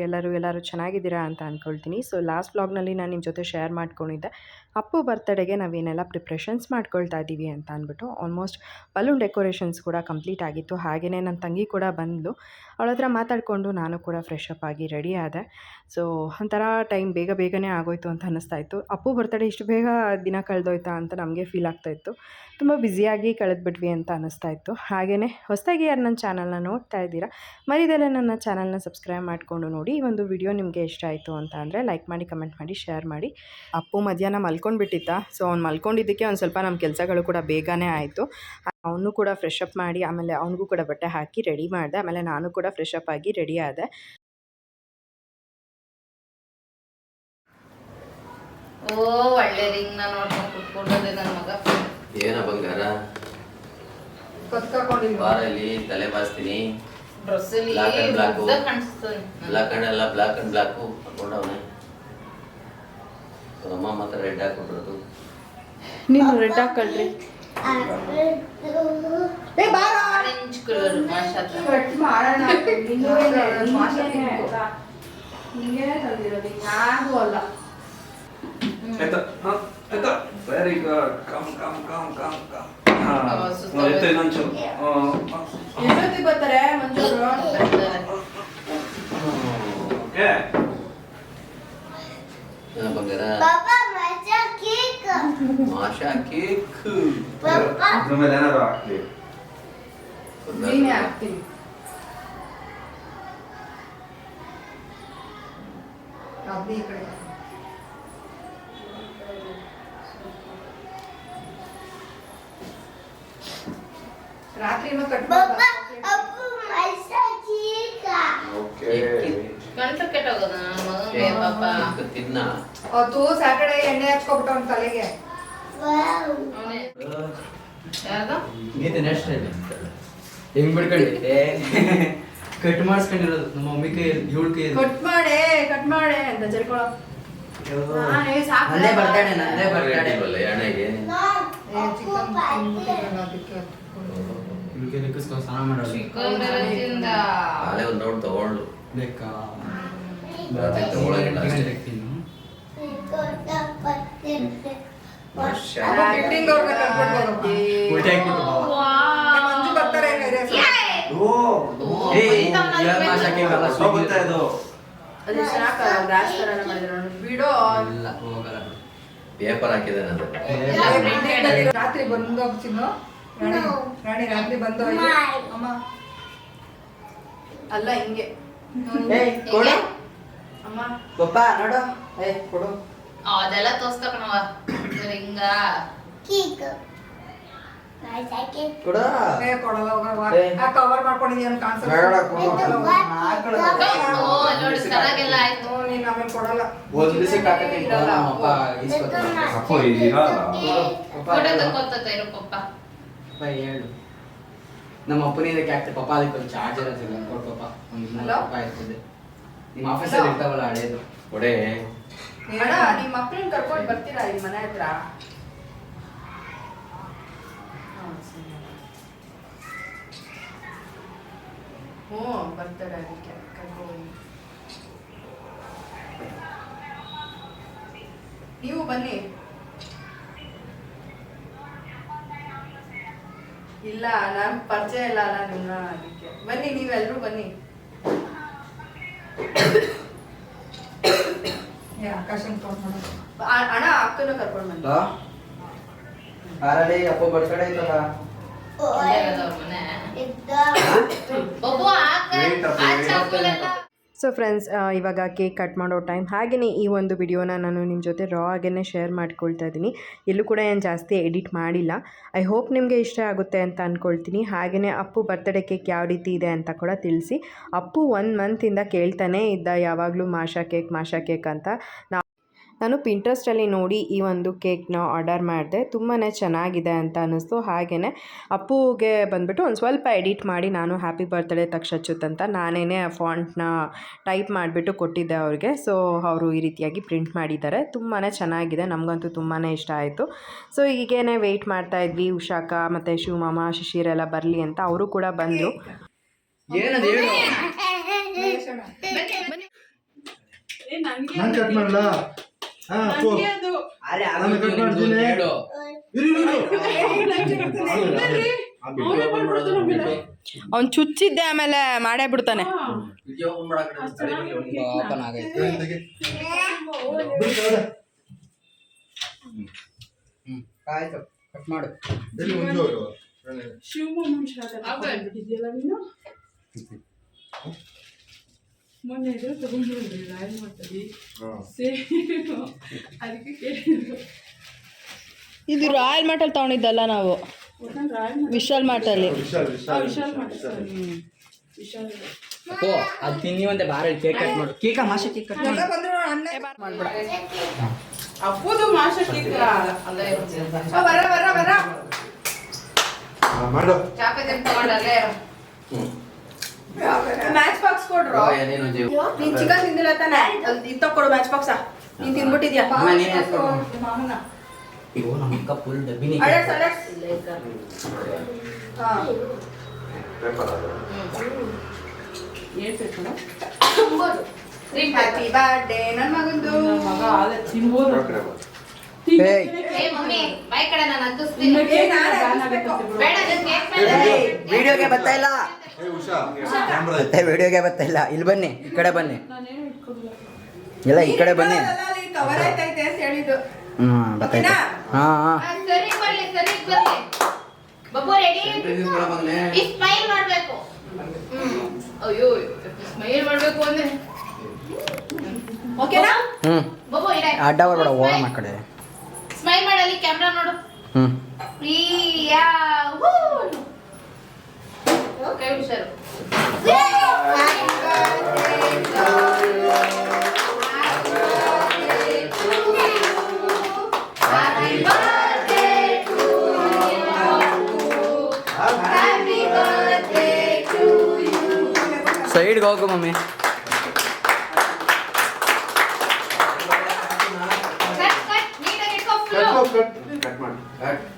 ಎಲ್ಲರೂ ಎಲ್ಲರೂ ಚೆನ್ನಾಗಿದ್ದೀರಾ ಅಂತ ಅಂದ್ಕೊಳ್ತೀನಿ. ಸೊ ಲಾಸ್ಟ್ ಬ್ಲಾಗ್ನಲ್ಲಿ ನಾನು ನಿಮ್ಮ ಜೊತೆ ಶೇರ್ ಮಾಡ್ಕೊಂಡಿದ್ದೆ. ಅಪ್ಪು ಬರ್ತಡೆಗೆ ನಾವೇನೆಲ್ಲ ಪ್ರಿಪ್ರೇಷನ್ಸ್ ಮಾಡ್ಕೊಳ್ತಾ ಇದ್ದೀವಿ ಅಂತ ಅಂದ್ಬಿಟ್ಟು ಆಲ್ಮೋಸ್ಟ್ ಬಲೂನ್ ಡೆಕೋರೇಷನ್ಸ್ ಕೂಡ ಕಂಪ್ಲೀಟ್ ಆಗಿತ್ತು. ಹಾಗೆಯೇ ನನ್ನ ತಂಗಿ ಕೂಡ ಬಂದಳು ಅವಳ ಹತ್ರ ಮಾತಾಡಿಕೊಂಡು ನಾನು ಕೂಡ ಫ್ರೆಶ್ ಅಪ್ ಆಗಿ ರೆಡಿ ಆದೆ. ಸೊ ಒಂಥರ ಟೈಮ್ ಬೇಗ ಬೇಗನೆ ಆಗೋಯ್ತು ಅಂತ ಅನ್ನಿಸ್ತಾ ಇತ್ತು. ಅಪ್ಪು ಬರ್ತಡೆ ಇಷ್ಟು ಬೇಗ ದಿನ ಕಳೆದೋಯ್ತಾ ಅಂತ ನಮಗೆ ಫೀಲ್ ಆಗ್ತಾ ಇತ್ತು. ತುಂಬ ಬ್ಯುಸಿಯಾಗಿ ಕಳೆದ್ಬಿಟ್ವಿ ಅಂತ ಅನ್ನಿಸ್ತಾ ಇತ್ತು. ಹಾಗೆಯೇ ಹೊಸದಾಗಿ ಯಾರು ನನ್ನ ಚಾನಲ್ನ ನೋಡ್ತಾ ಇದ್ದೀರಾ ಮರಿದಲ್ಲೇ ನನ್ನ ಚಾನಲ್ನ ಸಬ್ಸ್ಕ್ರೈಬ್ ಮಾಡಿಕೊಂಡು ನೋಡಿ ಈ ಒಂದು ವಿಡಿಯೋ ನಿಮಗೆ ಇಷ್ಟ ಆಯಿತು ಅಂತ ಅಂದರೆ ಲೈಕ್ ಮಾಡಿ ಕಮೆಂಟ್ ಮಾಡಿ ಶೇರ್ ಮಾಡಿ. ಅಪ್ಪು ಮಧ್ಯಾಹ್ನ ಮಲ್ಕೊಂಡ್ಬಿಟ್ಟಿತ್ತ? ಸೊ ಅವ್ನು ಮಲ್ಕೊಂಡಿದ್ದಕ್ಕೆ ಒಂದು ಸ್ವಲ್ಪ ನಮ್ಮ ಕೆಲಸಗಳು ಕೂಡ ಬೇಗನೆ ಆಯಿತು. ಅವನು ಕೂಡ ಫ್ರೆಶ್ ಅಪ್ ಮಾಡಿ ಆಮೇಲೆ ಅವನಿಗೂ ಕೂಡ ಬಟ್ಟೆ ಹಾಕಿ ರೆಡಿ ಮಾಡಿದೆ. ಆಮೇಲೆ ನಾನು ಕೂಡ ಫ್ರೆಶ್ ಅಪ್ ಆಗಿ ರೆಡಿ ಆದೆ. ಓ ಒಳ್ಳೆ ರಿಂಗ್ ನಾ ನೋಡ್ಕೊಂಡು ಕುತ್ಕೊಂಡದೆ ನನ್ನ ಮಗ. ಏನ ಬಂಗಾರ? ಬಾರಲ್ಲಿ ತಲೆ ಬಾಸ್ತೀನಿ ಡ್ರೆಸ್ ಅಲ್ಲಿ black and black black and ಎಲ್ಲ ಬ್ಲಾಕ್ ಅಂಡ್ ಬ್ಲಾಕ್ ಹಾಕೊಂಡವನೆ ಅಮ್ಮ ಮಾತ್ರ ರೆಡ್ ಹಾಕೊಂಡ್ರದು ನೀನು ರೆಡ್ ಹಾಕಳ್ರಿ ಆರೆಂಜ್ ಕಲರ್ ಮಾಷಾತ್ರ ಆಯ್ತಾ ಹಾ? ಆಯ್ತಾ very good come come come come come ಹಾ. ಅವ ಸುತ್ತ ಎತ್ತ ಇನ್ನೊಂಚೂರು ಬರ್ತಾರೆ ಮಂಜೂರು ಓಕೆ ಏನ ಬಂಗಾರ ಮಾಷಾ ಕೇಕ್ ಅದ್ರ ಮೇಲೆ ಏನಾದ್ರು ಹಾಕ್ಲಿ ನೀನೇ ಹಾಕ್ತೀನಿ ಈ ಕಡೆ ರಾತ್ರಿನೂ ಕಟ್ ಓಕೆ ಗಂಟು ಕೆಟ್ಟೋಗೋದ ನನ್ನ ಮಗನಿಗೆ ಪಾಪ ಕೇಕ್ ತಿನ್ನ. ಅವತ್ತು ಸ್ಯಾಟರ್ಡೆ ಎಣ್ಣೆ ಹಚ್ಕೊಬಿಟ್ಟು ಅವ್ನ ತಲೆಗೆ. ಗೀತೆ ನೆಕ್ಸ್ಟ್ ಹೆಂಗ್ ಬಿಡ್ಕೊಂಡಿ ಕಟ್ ಮಾಡಿಸ್ಕೊಂಡಿರೋದು ನಮ್ಮ ಮಮ್ಮಿ ಕೈ ಇವಳ ಕೈ ಕಟ್ ಮಾಡೆ ಕಟ್ ಮಾಡೆ ಅಂತ ಜರ್ಕೊಳ. ನಂದೇ ಬರ್ತಾನೆ ನಂದೇ ಬರ್ತಾನೆ ಇಲ್ವಲ್ಲ ಎಣ್ಣೆಗೆ? ನಿಕ್ಕಿಸ್ಕೊಂಡು ಸ್ನಾನ ಮಾಡೋದು. ತಿಂದ ಒಂದು ರೌಂಡ್ ಬೇಕಾ? ಬಿಡೋ. ಪೇಪರ್ ರಾತ್ರಿ ಬಂದು ಹೋಗ್ತೀನಿ ರಾಣಿ ರಾತ್ರಿ ಬಂದು ಅಲ್ಲ ಹಿಂಗೆ ಪಪ್ಪ ನೋಡು. ಏಯ್ ಕೊಡು. ಅದೆಲ್ಲ ರಿಂಗ ಕೊಡು. ಏ ಕೊಡಲ್ಲ ಹೋಗವ್ವ. ಏ. ಆ ಕವರ್ ಮಾಡ್ಕೊಂಡಿದೀಯ ಅಂತ ಕಾಣಿಸುತ್ತೆ. ಬೇಡ ಕೊಡು. ಕೊಡಲ್ಲ. ಓ ನೋಡಿ ಚೆನ್ನಾಗೆಲ್ಲ ಆಯ್ತು. ಹ್ಞೂ, ನೀನ್ ಆಮೇಲೆ ಕೊಡಲ್ಲ. ಒಂದ್ ಅಪ್ಪ. ಅಪ್ಪು ಪಪ್ಪ. ಫೋಟೋ ಹೇಳು. ತಕ್ಕೋತ ಇರು ಪಪ್ಪ. ಪಪ್ಪ ಹೇಳು. ನಮ್ಮ ಅಪ್ಪನೇ ಇದಕ್ಕೆ ಆಗ್ತದೆ ಪಪ್ಪ ಅದಕ್ಕೆ ಒಂದು ಚಾರ್ಜರ್ ಅಂತ ಕೊಡು ಪಪ್ಪ. ಒಂದು ಇನ್ನೂರು Hello? ರೂಪಾಯಿ ಇರ್ತದೆ. ನಿಮ್ಮ ಆಫೀಸಲ್ಲಿ ಇರ್ತಾವಲ್ಲ ಹಳೇದು. ಒಡೆ. ಅಣ್ಣ ನಿಮ್ಮ ಮಕ್ಳನ್ನ ಕರ್ಕೊಂಡು ಬರ್ತೀರಾ ಈ ಮನೆ ಹತ್ರ? ಹ್ಞೂ ಬರ್ತಾರೆ ಅದಕ್ಕೆ ಕರ್ಕೊಂಡು ನೀವು ಬನ್ನಿ. ಇಲ್ಲ ನಾನು ಪರಿಚಯ ಇಲ್ಲ ಅಲ್ಲ ನಿಮ್ಮ ಅದಕ್ಕೆ. ಬನ್ನಿ ನೀವೆಲ್ಲರೂ ಬನ್ನಿ. ಆಕಾಶನ್ ಫೋನ್ ಮಾಡು. ಆ- ಅಣ್ಣ ಅಕ್ಕನ ಕರ್ಕೊಂಡು ಬನ್ನಿ ಆರಲ್ಲಿ ಅಪ್ಪ ಬರ್ತಡೇ ಐತಲ್ಲ? ಬಬ್ಬು Wait ಸೊ ಫ್ರೆಂಡ್ಸ್ ಇವಾಗ ಕೇಕ್ ಕಟ್ ಮಾಡೋ ಟೈಮ್ ಹಾಗೆಯೇ ಈ ಒಂದು ವಿಡಿಯೋನ ನಾನು ನಿಮ್ಮ ಜೊತೆ ರಾ ಆಗೇ ಶೇರ್ ಮಾಡ್ಕೊಳ್ತಾ ಇದ್ದೀನಿ. ಎಲ್ಲೂ ಕೂಡ ಏನು ಜಾಸ್ತಿ ಎಡಿಟ್ ಮಾಡಿಲ್ಲ. ಐ ಹೋಪ್ ನಿಮಗೆ ಇಷ್ಟ ಆಗುತ್ತೆ ಅಂತ ಅಂದ್ಕೊಳ್ತೀನಿ ಹಾಗೆಯೇ ಅಪ್ಪು ಬರ್ತಡೇ ಕೇಕ್ ಯಾವ ರೀತಿ ಇದೆ ಅಂತ ಕೂಡ ತಿಳಿಸಿ. ಅಪ್ಪು ಒನ್ ಮಂತಿಂದ ಕೇಳ್ತಾನೇ ಇದ್ದ ಯಾವಾಗಲೂ ಮಾಷಾ ಕೇಕ್ ಮಾಷಾ ಕೇಕ್ ಅಂತ. ನಾನು ಪಿಂಟ್ರೆಸ್ಟಲ್ಲಿ ನೋಡಿ ಈ ಒಂದು ಕೇಕ್ನ ಆರ್ಡರ್ ಮಾಡಿದೆ. ತುಂಬಾ ಚೆನ್ನಾಗಿದೆ ಅಂತ ಅನ್ನಿಸ್ತು. ಹಾಗೆಯೇ ಅಪ್ಪುಗೆ ಬಂದುಬಿಟ್ಟು ಒಂದು ಸ್ವಲ್ಪ ಎಡಿಟ್ ಮಾಡಿ ನಾನು ಹ್ಯಾಪಿ ಬರ್ತ್ಡೇ ತಕ್ಷಚ್ಯುತ್ ಅಂತ ನಾನೇ ಫಾಂಟ್ನ ಟೈಪ್ ಮಾಡಿಬಿಟ್ಟು ಕೊಟ್ಟಿದ್ದೆ ಅವ್ರಿಗೆ. ಸೊ ಅವರು ಈ ರೀತಿಯಾಗಿ ಪ್ರಿಂಟ್ ಮಾಡಿದ್ದಾರೆ. ತುಂಬಾ ಚೆನ್ನಾಗಿದೆ. ನಮಗಂತೂ ತುಂಬಾ ಇಷ್ಟ ಆಯಿತು. ಸೊ ಹೀಗೇನೆ ವೆಯ್ಟ್ ಮಾಡ್ತಾ ಇದ್ವಿ. ಉಷಾಕ ಮತ್ತು ಶಿವಮಾಮ ಶಿಶಿರೆಲ್ಲ ಬರಲಿ ಅಂತ ಅವರು ಕೂಡ ಬಂದರು. ನಾನು ಕಟ್ ಮಾಡಲಾ? ಹಾ ಅಪ್ಪು ನಾನು ಕಟ್ ಮಾಡ್ತೀನಿ. ಹೇಳು ಇರು, ಇರು, ಇರು. ಅವ್ನು ಚುಚ್ಚಿದ್ದೆ ಆಮೇಲೆ ಮಾಡೇ ಬಿಡ್ತಾನೆ. ವಿಡಿಯೋ ಓಪನ್ ಮಾಡಕ್ಕೆ ಓಪನ್ ಆಗೈತೆ. ಏನ್ ತೆಗಿ? ಬಿಡು, ಹೋದ. ಹ್ಮ್. ಆಯ್ತು ಕಟ್ ಮಾಡು. ಎಲ್ಲಿ ಮೊನ್ನೆ ಇದು ತಗೊಂಡ್ಬಂದ್ರಿ ರಾಯಲ್ ಮಾಡ್ತೀವಿ. ಸೇಮ್ ಅದಕ್ಕೆ ಕೇಳಿದ್ರು ಇದು ರಾಯಲ್ ಮಟಲ್ ತಗೊಂಡಿದ್ದಲ್ಲ ನಾವು. ವಿಶಾಲ್ ಮಾರ್ಟಲ್ಲಿ. ಓ ಅದು ತಿನ್ನಿ ಒಂದೇ ಬಾರ ಕೇಕ್ ಕಟ್ ಮಾಡು. ಕೇಕ ಮಾಷೆ ಕೇಕ್ ಕಟ್ ಮಾಡು. ಅಪ್ಪುದು ಮಾಷ ಕೇಕ್ ಅಲ್ಲೇ. ಬರ ಬರ ಬರ ಮಾಡು. ಚಾಪೆ ತೆಗ್ದು ತಗೊಂಡು ಅಲ್ಲೇ ಇರು. ಮ್ಯಾಚ್ ಬಾಕ್ಸ್ ಕೊಡ್ರು. ಜೀವ. ನೀನ್ ಚಿಕನ್ ತಿಂದಿಲ್ಲ ತಾನೆ? ಇದು ತಕೊಡು ಮ್ಯಾಚ್ ಬಾಕ್ಸ ನೀನ್. ಮಾಮನ. ಅಯ್ಯೋ ನಮ್ಮ ಅಕ್ಕ ಫುಲ್ ಡಬ್ಬಿನಿ ಹ್ಯಾಪಿ ಬರ್ಡೇ ನನ್ನ ಮಗಂದು. ಮಗ ತಿನ್ಬೋದು. ವಿಡಿಯೋಗೆ ಬರ್ತಾ ಇಲ್ಲ. ಮತ್ತೆ ವಿಡಿಯೋಗೆ ಬರ್ತಾ ಇಲ್ಲ ಇಲ್ಲಿ ಬನ್ನಿ ಈ ಕಡೆ ಬನ್ನಿ. ಇಲ್ಲ ಈ ಕಡೆ ಬನ್ನಿ. ಕವರ್ ಆಯ್ತೈತೆ ಅಂತ ಹೇಳಿದ್ದು. ಹ್ಮ್ ಬರ್ತೈತೆ ಹಾ ಹಾ. ಆ, ಬರ್ಲಿ ಸರಿ ಬರ್ಲಿ. ಬಬ್ಬು ರೆಡಿ ಮಗನೇ ಸ್ಮೈಲ್ ಮಾಡ್ಬೇಕು. ಹ್ಮ್. ಅಯ್ಯೋ ಸ್ಮೈಲ್ ಮಾಡ್ಬೇಕು ಅಂದ್ರೆ. ಓಕೆನಾ? ಅಡ್ಡ ಬರ್ಬೇಡ ಆ ಕಡೆ ಸ್ಮೈಲ್ ಮಾಡಲಿ ಕ್ಯಾಮ್ರಾ ನೋಡು. ಹ್ಮ್. ಪ್ರಿಯಾ ವೂ ಕೈ ಹುಷಾರು Happy birthday to you. Happy birthday to you. ಸೈಡ್ಗೆ ಹೋಗು ಮಮ್ಮಿ ಕಟ್ ಕಟ್ ನೀಟಾಗಿ ಇಟ್ಕೋ ಕಟ್ ಫುಲ್ಲು ಮಾಡು, ಕಟ್ ಕಟ್ ಮಾಡಿ ಕತ್ತರ್ಸ್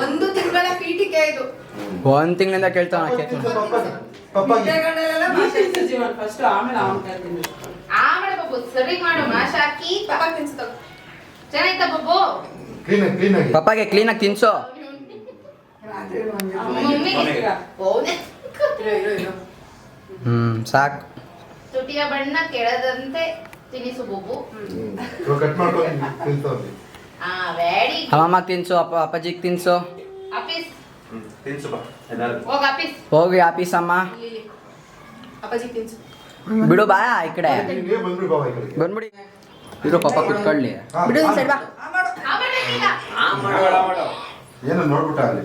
ಒಂದು ತಿಂಗಳ ಪೀಟಿಕೆ ಇದು. ಒಂದ್ ತಿಂಗಳಿಂದ ಕೇಳ್ತಾವ ಫಸ್ಟ್ ಆಮೇಲೆ ಆಮೇಲೆ ಬೊಬ್ಬು ಸರಿ ಮಾಡು ಮಾಷ ಹಾಕಿ. ಪಪ್ಪ ತಿನ್ಸ್ತು ಚೆನ್ನಾಯ್ತಾ ಬೊಬ್ಬು? ಕ್ಲೀನ್ ಆಗಿ ಕ್ಲೀನ್ ಆಗಿ. ಪಪ್ಪಾಗೆ ಕ್ಲೀನಾಗಿ ತಿನ್ಸು. ಮಮ್ಮಿಗೆ ಹ್ಮ್ ಸಾಕು. ತುಟಿಯ ಬಣ್ಣ ಕೆಳದಂತೆ ತಿನಿಸು ಬೊಬ್ಬು ಕಟ್ ಮಾಡ್ಕೊಂಡು. ಆ ವೆರಿ ಅಮ್ಮಮ್ಮ ತಿನ್ಸು ಅಪ್ಪ ಅಪ್ಪಾಜಿಗೆ ತಿನ್ಸು. ಆಫೀಸ್ ತಿನ್ಸು ಬಾ ಎಲ್ಲರೂ ಹೋಗ ಆಫೀಸ್ ಹೋಗಿ ಆಫೀಸ್ ಅಮ್ಮ. ಅಪ್ಪಾಜಿಗೆ ತಿನ್ಸು. ಬಿಡು ಬಾ ಈ ಕಡೆ. ಬಂದ್ಬಿಡು ಇರು ಪಾಪ ಕುತ್ಕೊಳ್ಳಿ. ಬಿಡು ಸೈಡ್ ಬಾ. ಏನೋ ನೋಡ್ಬಿಟ್ಟ ಅಲ್ಲಿ.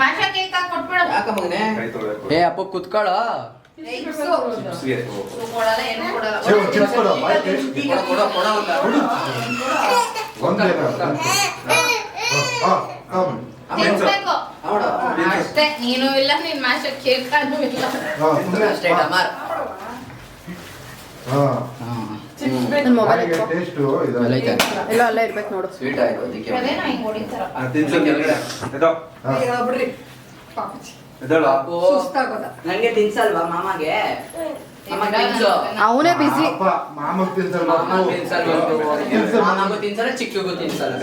ಮಾಷ ಕೇಕ್ ಹಾಕಿ ಕೊಟ್ಬಿಡು. ಯಾಕ ಮಗನೇ? ಕೈ ತೊಳ್ಯಾಕ. ಏ ಅಪ್ಪ ಕುತ್ಕೊಳೋ. ಏ, ಇಬ್ಸು. ಚಿಪ್ಸ್ಗೆ. ಉಪ್ಪು ಕೊಡಲ್ಲ ಏನು ಕೊಡಲ್ಲ. ಚಿಪ್ಸ್ ಚಿಪ್ಸ್ ಕೊಡು, ಬಾಯ್ ಟೇಸ್ಟ್. ಕೊಡ ಕೊಡ ಕೊಡ. ಅಂತ ಕೊಡು. ಒಂದೇನಾ? ಹಾ, ಹಾ, ಹಾ. ತಿನ್ಸ್ಬೇಕು ನೋಡು ಅಷ್ಟೇ ನೀನು ಇಲ್ಲ ನಿನ್ ಮಾಷ ಕೇಕ್ ಇಲ್ಲ. ಡಮಾರ್ ಹಾ. ನನ್ ಮೊಬೈಲ್ ಹಾಗೆ ಎತ್ಕೊ. ಟೇಸ್ಟು ಇದು. ಎಲ್ಲ ಅಲ್ಲೇ ಇರ್ಬೇಕು ನೋಡು. ಸ್ವೀಟ್ ಆಯ್ತು ಅದಕ್ಕೆ ಅದೇನೋ ಹಿಂಗ್ ಹೊಡಿತಾರ ಹಾ. ಈಗ ಬಿಡ್ರಿ. ಪಾಪಚ್ಚಿ. ಸುಸ್ತಾಗೋದ. ನಂಗೆ ತಿನ್ಸಲ್ವಾ ಮಾಮಗೆ? ಅವನೇ ಬಿಸಿ ಮಾಮಗ್ ತಿನ್ಸಲ್ಲ. ತಿನ್ಸಲ್ವಾ. ಮಾಮಗೂ ಚಿಕ್ಕಗೂ ತಿನ್ಸಲ್ಲ.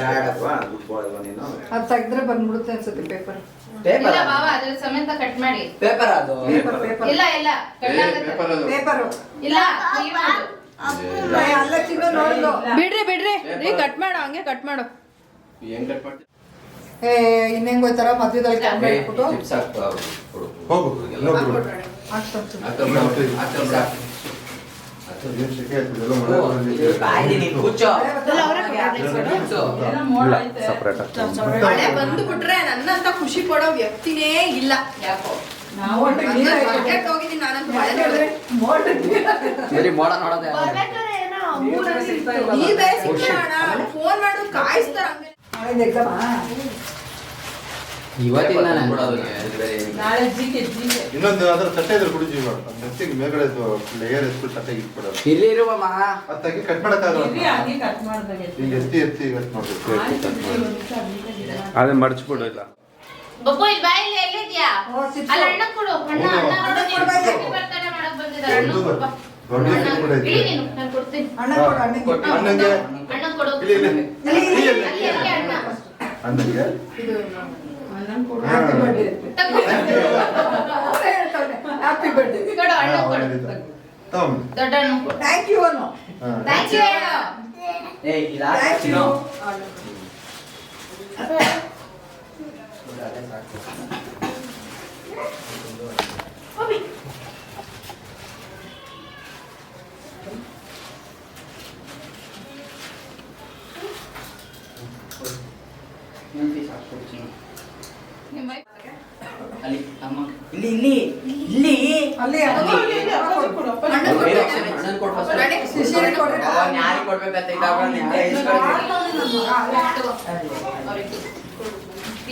ನೀನು. ಅದು ತೆಗ್ದ್ರೆ ಬಂದ್ಬಿಡುತ್ತೆ ಅನ್ಸುತ್ತೆ ಪೇಪರ್ ಪೇಪರ್ ಇಲ್ಲ ಬಾಬಾ ಅದ್ರ ಸಮೇತ ಕಟ್ ಮಾಡಿ. ಪೇಪರ್ ಅದು. ಪೇಪರ್ ಪೇಪರ್ ಇಲ್ಲ ಇಲ್ಲ. ಪೇಪರು ಇಲ್ಲ ಬಿಡ್ರಿ ಬಿಡ್ರಿ. ರೀ ಕಟ್ ಮಾಡು ಹಂಗೆ ಕಟ್ ಮಾಡು. ಏ ಇನ್ನೇಂಗ್ ಹೋಯ್ತಾರ ಮಧ್ಯದಲ್ಲಿ ಕ್ಯಾಮ್ರಾ ಇಟ್ಬಿಟ್ಟು. ಹೋಗು, ಇನ್ನೊಬ್ರು. ಮಳೆ ಬಂದು ಬಿಟ್ರೆ ನನ್ನಂತ ಖುಷಿ ಪಡೋ ವ್ಯಕ್ತಿನೇ ಇಲ್ಲ. ಯಾಕೋ? ನಾವು ಬರೀ ಮೋಡ ನೋಡೋದೆ ಫೋನ್ ಮಾಡು ಕಾಯಿಸ್ತಾರ ಅದು ನಾಳೆ ಜೀಕೆ ಜೀಕೆ ಇನ್ನೊಂದು ಅದ್ರ ತಟ್ಟೆ ಇದ್ರೆ ಕುಡಿ ಜೀವ ನೆತ್ತಿಗೆ ಮೇಲ್ಗಡೆ ಲೇಯರ್ ಎತ್ಬಿಟ್ಟು ತಟ್ಟೆಗೆ ಇಟ್ಬಿಡೋದು. ಇಲ್ಲಿ ಇರುವಮ್ಮ ಅತ್ತಾಗಿ ಕಟ್ ಮಾಡಕ್ಕಾಗಲ್ಲ. ಇರ್ಲಿ ಹಂಗೆ ಕಟ್ ಈಗ ಎತ್ತಿ ಎತ್ತಿ ಕಟ್ ಮಾಡ್ಬೇಕು. ಆಯ್ತು ಬಿಡಿ, ಒಂದ್ ಗಿಡ. ಅದೇ ಮರ್ಚ್ಬಿಡು ಇಲ್ಲಿ ಬಾಯಲ್ಲಿ ಎಲ್ಲಿದ್ಯಾ ಅಲ್ಲ ಅಣ್ಣ ಕೊಡು. ಅಣ್ಣ ಅಣ್ಣ ನೀನು birthday ಮಾಡಕ್ ಬಂದಿದ್ದಾರೆ. ಅಣ್ಣ ಕೊಡು ಬಾ. ಅಣ್ಣ, ನೀನು ನಾನು ಕೊಡ್ತೀನಿ. ಹಾ, ಅಣ್ಣಂಗೆ. ಅಣ್ಣ ಕೊಡು. ಇಲ್ಲಿ ಇಲ್ಲಿ ಅಣ್ಣ. ಅಣ್ಣಂಗೆ. ಕೊಡು. ಕೊಡು ಅಣ್ಣ ಕೊಡು. ದೊಡ್ಡ ಅಣ್ಣ ಕೊಡು. ಥ್ಯಾಂಕ್ ಯು ಹೇಳು ಇಲ್ಲ Thank you. ನಿಮ್ಮ ಅಲ್ಲಿ ಅಮ್ಮ ಇಲ್ಲಿ ಇಲ್ಲಿ ಇಲ್ಲಿ ಅಲ್ಲಿ ಅಪ್ಪ ಇಲ್ಲಿ ಅಪ್ಪ ಕೊಡು, ಅಪ್ಪ ಅಣ್ಣ ಕೊಡು. ಕೊಡು. ಅಣ್ಣನ್ ಕೊಡು first. ರೆಡಿ? ಶಿಶಿರಿಗೆ ಕೊಡ್ರಿ. ಅವ್ನ್ ಯಾರಿಗ್ ಕೊಡ್ಬೇಕಂತ